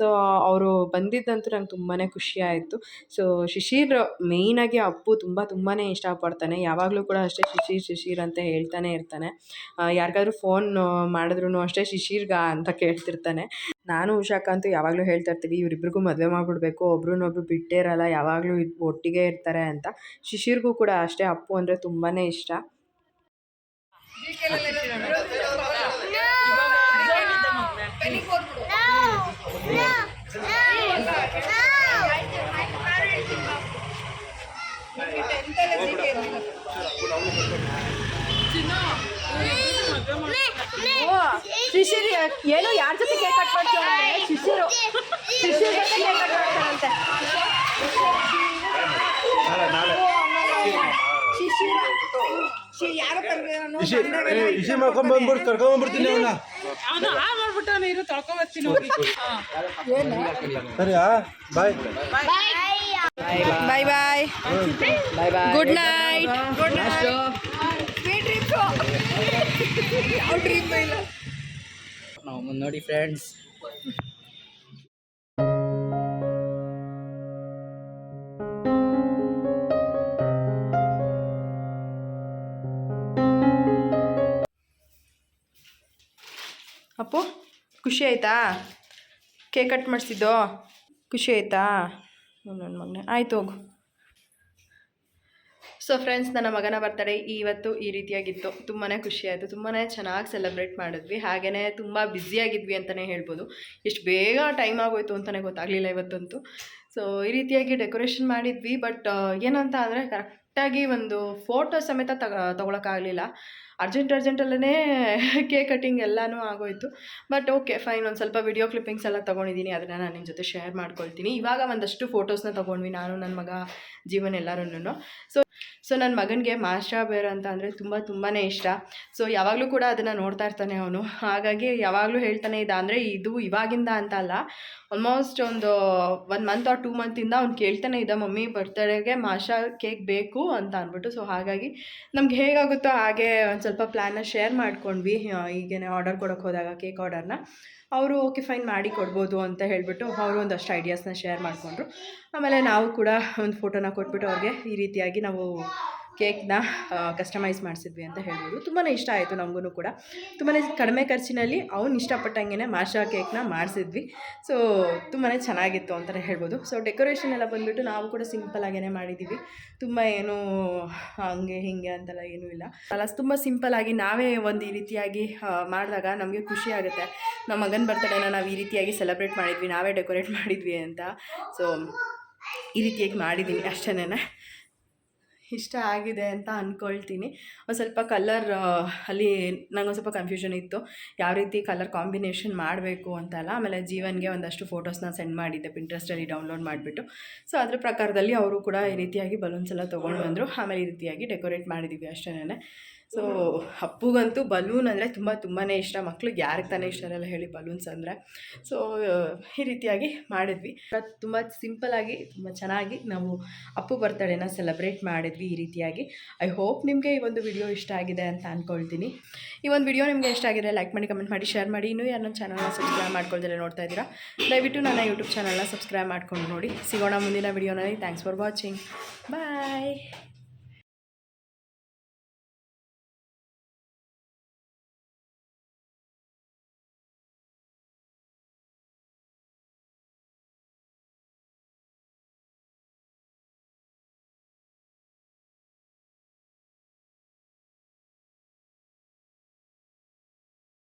ಸೊ ಅವರು ಬಂದಿದ್ದಂತೂ ನಂಗೆ ತುಂಬಾ ಖುಷಿ ಆಯಿತು. ಸೊ ಶಿಶಿರ್ ಮೇಯ್ನಾಗಿ ಅಪ್ಪು ತುಂಬ ತುಂಬಾ ಇಷ್ಟಪಡ್ತಾನೆ. ಯಾವಾಗಲೂ ಕೂಡ ಅಷ್ಟೇ ಶಿಶಿರ್ ಶಿಶಿರ್ ಅಂತ ಹೇಳ್ತಾನೆ ಇರ್ತಾನೆ. ಯಾರಿಗಾದ್ರೂ ಫೋನ್ ಮಾಡಿದ್ರು ಅಷ್ಟೇ ಶಿಶಿರ್ಗ ಅಂತ ಕೇಳ್ತಿರ್ತಾನೆ. ನಾನು ಉಷಾಕ ಅಂತೂ ಯಾವಾಗಲೂ ಹೇಳ್ತಾ ಇರ್ತೀವಿ, ಇವರಿಬ್ರಿಗೂ ಮದುವೆ ಮಾಡಿಬಿಡ್ಬೇಕು, ಒಬ್ರನ್ನೊಬ್ರು ಬಿಟ್ಟೇ ಇರಲ್ಲ, ಯಾವಾಗಲೂ ಒಟ್ಟಿಗೆ ಇರ್ತಾರೆ ಅಂತ. ಶಿಶಿರ್ಗೂ ಕೂಡ ಅಷ್ಟೇ ಅಪ್ಪು ಅಂದರೆ ತುಂಬಾ ಇಷ್ಟ. ಶಿಶಿರ್ ಏನು ಯಾರ ಜೊತೆ ಕೇಕ್ ಕಟ್ ಮಾಡ್ತೀವಿ ಶಿಶಿರು ಶಿಶಿರ್ ಜೊತೆ ಕೇಕ್ ಕಟ್ ಮಾಡ್ತಾರಂತೆ. ಶಿಶಿರ ಯಾರೋ ಕರ್ದಿದ್ದಾನೋ, ಬಂದಾಗ ಕರ್ಕೊಂಡ್ಬಂದ್ಬಿಡ್ತೀನಿ ಕರ್ಕೊಂಡ್ ಅವನ್ನ. ನೀರು ತೊಳ್ಕೊಬರ್ತೀನಿ ಹೋಗಿ. ಸರಿಯಾ? Bye. Bye bye. Bye bye. Good night good ನಾವು ಮುಂದೆ ನೋಡಿ ಫ್ರೆಂಡ್ಸ್ ಅಪ್ಪು? ಖುಷಿ ಆಯ್ತಾ? ಕೇಕ್ ಕಟ್ ಮಾಡಿಸಿದ್ದೋ? ಖುಷಿ ಆಯ್ತಾ? ನನ್ನ ಮಗನೇ. ಆಯ್ತು ಹೋಗು. ಸೊ ಫ್ರೆಂಡ್ಸ್ ನನ್ನ ಮಗನ ಬರ್ತಡೇ ಇವತ್ತು ಈ ರೀತಿಯಾಗಿತ್ತು. ತುಂಬಾ ಖುಷಿ ಆಯಿತು. ತುಂಬಾ ಚೆನ್ನಾಗಿ ಸೆಲೆಬ್ರೇಟ್ ಮಾಡಿದ್ವಿ. ಹಾಗೆಯೇ ತುಂಬ ಬ್ಯುಸಿಯಾಗಿದ್ವಿ ಅಂತಲೇ ಹೇಳ್ಬೋದು. ಎಷ್ಟು ಬೇಗ ಟೈಮ್ ಆಗೋಯ್ತು ಅಂತಲೇ ಗೊತ್ತಾಗಲಿಲ್ಲ ಇವತ್ತಂತೂ. ಸೊ ಈ ರೀತಿಯಾಗಿ ಡೆಕೋರೇಷನ್ ಮಾಡಿದ್ವಿ. ಬಟ್ ಏನಂತ ಅಂದರೆ ಕರೆಕ್ಟಾಗಿ ಒಂದು ಫೋಟೋ ಸಮೇತ ತಗ, ತೊಗೊಳಕ್ಕಾಗಲಿಲ್ಲ. ಅರ್ಜೆಂಟ್ ಅರ್ಜೆಂಟಲ್ಲೇ ಕೇಕ್ ಕಟ್ಟಿಂಗ್ ಎಲ್ಲನೂ ಆಗೋಯ್ತು. ಬಟ್ ಓಕೆ ಫೈನ್ ಒಂದು ಸ್ವಲ್ಪ ವಿಡಿಯೋ ಕ್ಲಿಪ್ಪಿಂಗ್ಸ್ ಎಲ್ಲ ತೊಗೊಂಡಿದ್ದೀನಿ ಅದನ್ನು ನಾನು ನಿಮ್ಮ ಜೊತೆ ಶೇರ್ ಮಾಡ್ಕೊಳ್ತೀನಿ. ಇವಾಗ ಒಂದಷ್ಟು ಫೋಟೋಸ್ನ ತೊಗೊಂಡ್ವಿ ನಾನು ನನ್ನ ಮಗ, ಜೀವನ್ ಎಲ್ಲರೂ ಸೊ ಸೊ ನನ್ನ ಮಗನಿಗೆ ಮಾಸ್ಟರ್ ಬೇರ್ ಅಂತ ಅಂದರೆ ತುಂಬ ತುಂಬಾ ಇಷ್ಟ. ಸೊ ಯಾವಾಗಲೂ ಕೂಡ ಅದನ್ನು ನೋಡ್ತಾ ಇರ್ತಾನೆ ಅವನು. ಹಾಗಾಗಿ ಯಾವಾಗಲೂ ಹೇಳ್ತಾನೆ ಇದ್ದ ಅಂದರೆ ಇದು ಇವಾಗಿಂದ ಅಂತ ಅಲ್ಲ ಆಲ್ಮೋಸ್ಟ್ ಒಂದು ಒನ್ ಮಂತ್ ಆರ್ ಟೂ ಮಂತಿಂದ ಅವ್ನು ಕೇಳ್ತಾನೆ ಇದ್ದ ಮಮ್ಮಿ ಬರ್ತಡೇಗೆ ಮಾಷಾ ಕೇಕ್ ಬೇಕು ಅಂತ ಅಂದ್ಬಿಟ್ಟು. ಸೊ ಹಾಗಾಗಿ ನಮ್ಗೆ ಹೇಗಾಗುತ್ತೋ ಹಾಗೆ ಒಂದು ಸ್ವಲ್ಪ ಪ್ಲ್ಯಾನ್ನ ಶೇರ್ ಮಾಡ್ಕೊಂಡ್ವಿ. ಈಗೇನೆ ಆರ್ಡರ್ ಕೊಡೋಕ್ಕೆ ಹೋದಾಗ ಕೇಕ್ ಆರ್ಡರ್ನ ಅವರು ಓಕೆ ಫೈನ್ ಮಾಡಿ ಕೊಡ್ಬೋದು ಅಂತ ಹೇಳಿಬಿಟ್ಟು ಅವರು ಒಂದಷ್ಟು ಐಡಿಯಾಸ್ನ ಶೇರ್ ಮಾಡಿಕೊಂಡ್ರು. ಆಮೇಲೆ ನಾವು ಕೂಡ ಒಂದು ಫೋಟೋನ ಕೊಟ್ಬಿಟ್ಟು ಅವ್ರಿಗೆ ಈ ರೀತಿಯಾಗಿ ನಾವು ಕೇಕ್ನ ಕಸ್ಟಮೈಸ್ ಮಾಡಿಸಿದ್ವಿ ಅಂತ ಹೇಳ್ಬೋದು. ತುಂಬಾ ಇಷ್ಟ ಆಯಿತು ನಮಗೂ ಕೂಡ. ತುಂಬಾ ಕಡಿಮೆ ಖರ್ಚಿನಲ್ಲಿ ಅವ್ನು ಇಷ್ಟಪಟ್ಟಂಗೆ ಮಾಷಾ ಕೇಕ್ನ ಮಾಡಿಸಿದ್ವಿ. ಸೊ ತುಂಬಾ ಚೆನ್ನಾಗಿತ್ತು ಅಂತ ಹೇಳ್ಬೋದು. ಸೊ ಡೆಕೋರೇಷನ್ ಎಲ್ಲ ಬಂದುಬಿಟ್ಟು ನಾವು ಕೂಡ ಸಿಂಪಲ್ ಆಗೇ ಮಾಡಿದ್ದೀವಿ ತುಂಬ ಏನು ಹಂಗೆ ಹಿಂಗೆ ಅಂತೆಲ್ಲ ಏನೂ ಇಲ್ಲ. ಅಲ್ಲ, ತುಂಬ ಆಗಿ ನಾವೇ ಒಂದು ಈ ರೀತಿಯಾಗಿ ಮಾಡಿದಾಗ ನಮಗೆ ಖುಷಿ ಆಗುತ್ತೆ. ನಮ್ಮ ಮಗನ ಬರ್ತಡೇನ ನಾವು ಈ ರೀತಿಯಾಗಿ ಸೆಲೆಬ್ರೇಟ್ ಮಾಡಿದ್ವಿ, ನಾವೇ ಡೆಕೋರೇಟ್ ಮಾಡಿದ್ವಿ ಅಂತ. ಸೊ ಈ ರೀತಿಯಾಗಿ ಮಾಡಿದ್ದೀನಿ ಅಷ್ಟೇ ಇಷ್ಟ ಆಗಿದೆ ಅಂತ ಅಂದ್ಕೊಳ್ತೀನಿ ಒಂದು ಸ್ವಲ್ಪ ಕಲರ್ ಅಲ್ಲಿ ನನಗೊಂದು ಸ್ವಲ್ಪ ಕನ್ಫ್ಯೂಷನ್ ಇತ್ತು. ಯಾವ ರೀತಿ ಕಲರ್ ಕಾಂಬಿನೇಷನ್ ಮಾಡಬೇಕು ಅಂತೆಲ್ಲ. ಆಮೇಲೆ ಜೀವನ್ಗೆ ಒಂದಷ್ಟು ಫೋಟೋಸ್ನ ಸೆಂಡ್ ಮಾಡಿದ್ದೆ ಪಿಂಟ್ರೆಸ್ಟಲ್ಲಿ ಡೌನ್ಲೋಡ್ ಮಾಡಿಬಿಟ್ಟು. ಸೊ ಅದ್ರ ಪ್ರಕಾರದಲ್ಲಿ ಅವರು ಕೂಡ ಈ ರೀತಿಯಾಗಿ ಬಲೂನ್ಸ್ ಎಲ್ಲ ತೊಗೊಂಡು ಬಂದರು. ಆಮೇಲೆ ಈ ರೀತಿಯಾಗಿ ಡೆಕೋರೇಟ್ ಮಾಡಿದ್ದೀವಿ ಅಷ್ಟೇ ಸೊ ಅಪ್ಪುಗಂತೂ ಬಲೂನ್ ಅಂದರೆ ತುಂಬ ತುಂಬಾ ಇಷ್ಟ. ಮಕ್ಳಿಗೆ ಯಾರಿಗೆ ತಾನೇ ಇಷ್ಟ ಇರಲ್ಲ ಹೇಳಿ ಬಲೂನ್ಸ್ ಅಂದರೆ. ಸೊ ಈ ರೀತಿಯಾಗಿ ಮಾಡಿದ್ವಿ. ತುಂಬ ಸಿಂಪಲಾಗಿ ತುಂಬ ಚೆನ್ನಾಗಿ ನಾವು ಅಪ್ಪು ಬರ್ತಡೇನ ಸೆಲೆಬ್ರೇಟ್ ಮಾಡಿದ್ವಿ ಈ ರೀತಿಯಾಗಿ. ಐ ಹೋಪ್ ನಿಮಗೆ ಈ ಒಂದು ವಿಡಿಯೋ ಇಷ್ಟ ಆಗಿದೆ ಅಂತ ಅಂದ್ಕೊಳ್ತೀನಿ ಈ ಒಂದು ವಿಡಿಯೋ ನಿಮಗೆ ಇಷ್ಟ ಆಗಿದೆ ಲೈಕ್ ಮಾಡಿ ಕಮೆಂಟ್ ಮಾಡಿ ಶೇರ್ ಮಾಡಿ. ಇನ್ನೂ ಯಾರು ನನ್ನ ಚಾನಲ್ನ ಸಬ್ಸ್ಕ್ರೈಬ್ ಮಾಡ್ಕೊಳ್ತಾರೆ ನೋಡ್ತಾ ಇದ್ದೀರಾ? ದಯವಿಟ್ಟು ನನ್ನ ಯೂಟ್ಯೂಬ್ ಚಾನಲ್ನ ಸಬ್ಸ್ಕ್ರೈಬ್ ಮಾಡ್ಕೊಂಡು ನೋಡಿ. ಸಿಗೋಣ ಮುಂದಿನ ವಿಡಿಯೋನಲ್ಲಿ ಥ್ಯಾಂಕ್ಸ್ ಫಾರ್ ವಾಚಿಂಗ್ ಬಾಯ್